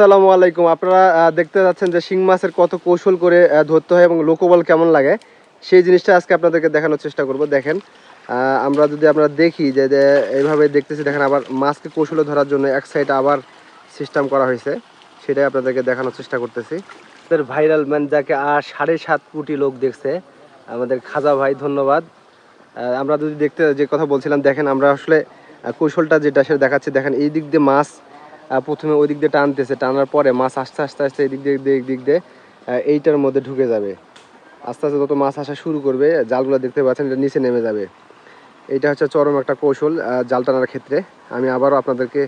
আসসালামু আলাইকুম। আপনারা দেখতে যাচ্ছেন যে শিং মাছের কত কৌশল করে ধরতে হয় এবং লোকবল কেমন লাগে, সেই জিনিসটা আজকে আপনাদেরকে দেখানোর চেষ্টা করব। দেখেন আমরা যদি আমরা দেখি যে এইভাবে দেখতেছি, দেখেন আবার মাছকে কৌশলে ধরার জন্য এক সাইড আবার সিস্টেম করা হয়েছে, সেটাই আপনাদেরকে দেখানোর চেষ্টা করতেছি। আমাদের ভাইরাল ম্যান যাকে আর সাড়ে সাত কোটি লোক দেখছে, আমাদের খাজা ভাই, ধন্যবাদ। আমরা যদি দেখতে যে কথা বলছিলাম, দেখেন আমরা আসলে কৌশলটা যেটা সেটা দেখাচ্ছি, দেখেন এই দিক দিয়ে মাছ প্রথমে ওই দিক দিয়ে টানতেছে, টানার পরে মাছ আস্তে আস্তে আস্তে এই দিক দিয়ে এই দিক দিয়ে এইটার মধ্যে ঢুকে যাবে। আস্তে আস্তে যত মাছ আসা শুরু করবে, জালগুলো দেখতে পাচ্ছেন, এটা নিচে নেমে যাবে। এইটা হচ্ছে চরম একটা কৌশল জাল টানার ক্ষেত্রে। আমি আবারও আপনাদেরকে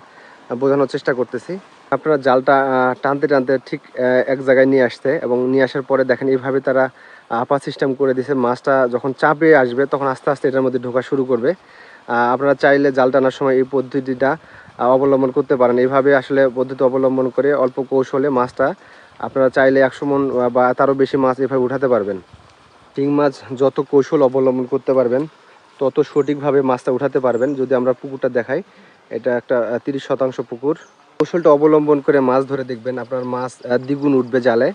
বোঝানোর চেষ্টা করতেছি। আপনারা জালটা টানতে টানতে ঠিক এক জায়গায় নিয়ে আসতে এবং নিয়ে আসার পরে দেখেন এইভাবে তারা আপা সিস্টেম করে দিছে মাছটা যখন চাপে আসবে, তখন আস্তে আস্তে এটার মধ্যে ঢোকা শুরু করবে। আপনারা চাইলে জাল টানার সময় এই পদ্ধতিটা অবলম্বন করতে পারেন। এইভাবে আসলে পদ্ধতি অবলম্বন করে অল্প কৌশলে মাছটা আপনারা চাইলে একশো মন বা তারও বেশি মাছ এভাবে উঠাতে পারবেন। শিং মাছ যত কৌশল অবলম্বন করতে পারবেন, তত সঠিকভাবে মাছটা উঠাতে পারবেন। যদি আমরা পুকুরটা দেখাই, এটা একটা তিরিশ শতাংশ পুকুর। কৌশলটা অবলম্বন করে মাছ ধরে দেখবেন, আপনার মাছ দ্বিগুণ উঠবে জালে।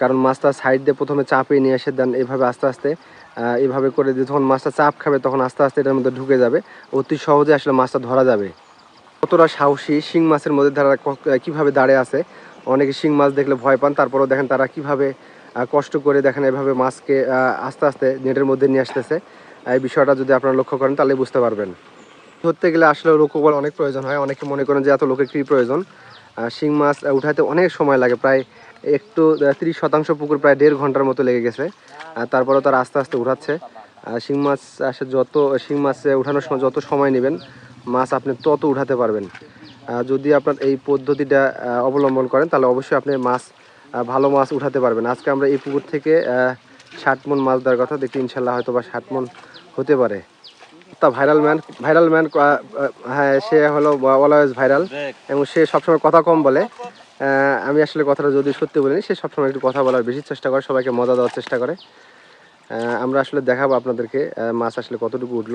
কারণ মাছটা সাইড দিয়ে প্রথমে চাপে নিয়ে এসে দেন, এভাবে আস্তে আস্তে এভাবে করে দিয়ে যখন মাছটা চাপ খাবে, তখন আস্তে আস্তে এটার মধ্যে ঢুকে যাবে। অতি সহজে আসলে মাছটা ধরা যাবে। কতটা সাহসী শিং মাছের মধ্যে তারা কীভাবে দাঁড়িয়ে আছে? অনেকে শিং মাছ দেখলে ভয় পান, তারপরেও দেখেন তারা কীভাবে কষ্ট করে দেখেন এভাবে মাছকে আস্তে আস্তে নেটের মধ্যে নিয়ে আসতেছে। এই বিষয়টা যদি আপনারা লক্ষ্য করেন, তাহলে বুঝতে পারবেন। ধরতে গেলে আসলে লোকবল অনেক প্রয়োজন হয়। অনেকে মনে করেন যে এত লোকের কী প্রয়োজন? শিং মাছ উঠাতে অনেক সময় লাগে। প্রায় একটু তিরিশ শতাংশ পুকুর প্রায় দেড় ঘণ্টার মতো লেগে গেছে। তারপরেও তারা আস্তে আস্তে উঠাচ্ছে। শিং মাছ আসে যত, শিং মাছ উঠানোর সময় যত সময় নেবেন মাছ আপনি তত উঠাতে পারবেন। যদি আপনার এই পদ্ধতিটা অবলম্বন করেন, তাহলে অবশ্যই আপনি মাছ ভালো মাছ উঠাতে পারবেন। আজকে আমরা এই পুকুর থেকে ষাট মন মাছ দেওয়ার কথা, দেখি ইনশাল্লাহ হয়তো বা ষাট মন হতে পারে। তা ভাইরাল ম্যান ভাইরাল ম্যান হ্যাঁ সে হলো অলওয়েজ ভাইরাল এবং সে সবসময় কথা কম বলে। আমি আসলে কথাটা যদি সত্যি বলিনি সে সবসময় একটু কথা বলার বেশি চেষ্টা করে, সবাইকে মজা দেওয়ার চেষ্টা করে। আমরা আসলে দেখাবো আপনাদেরকে মাছ আসলে কতটুকু উঠল।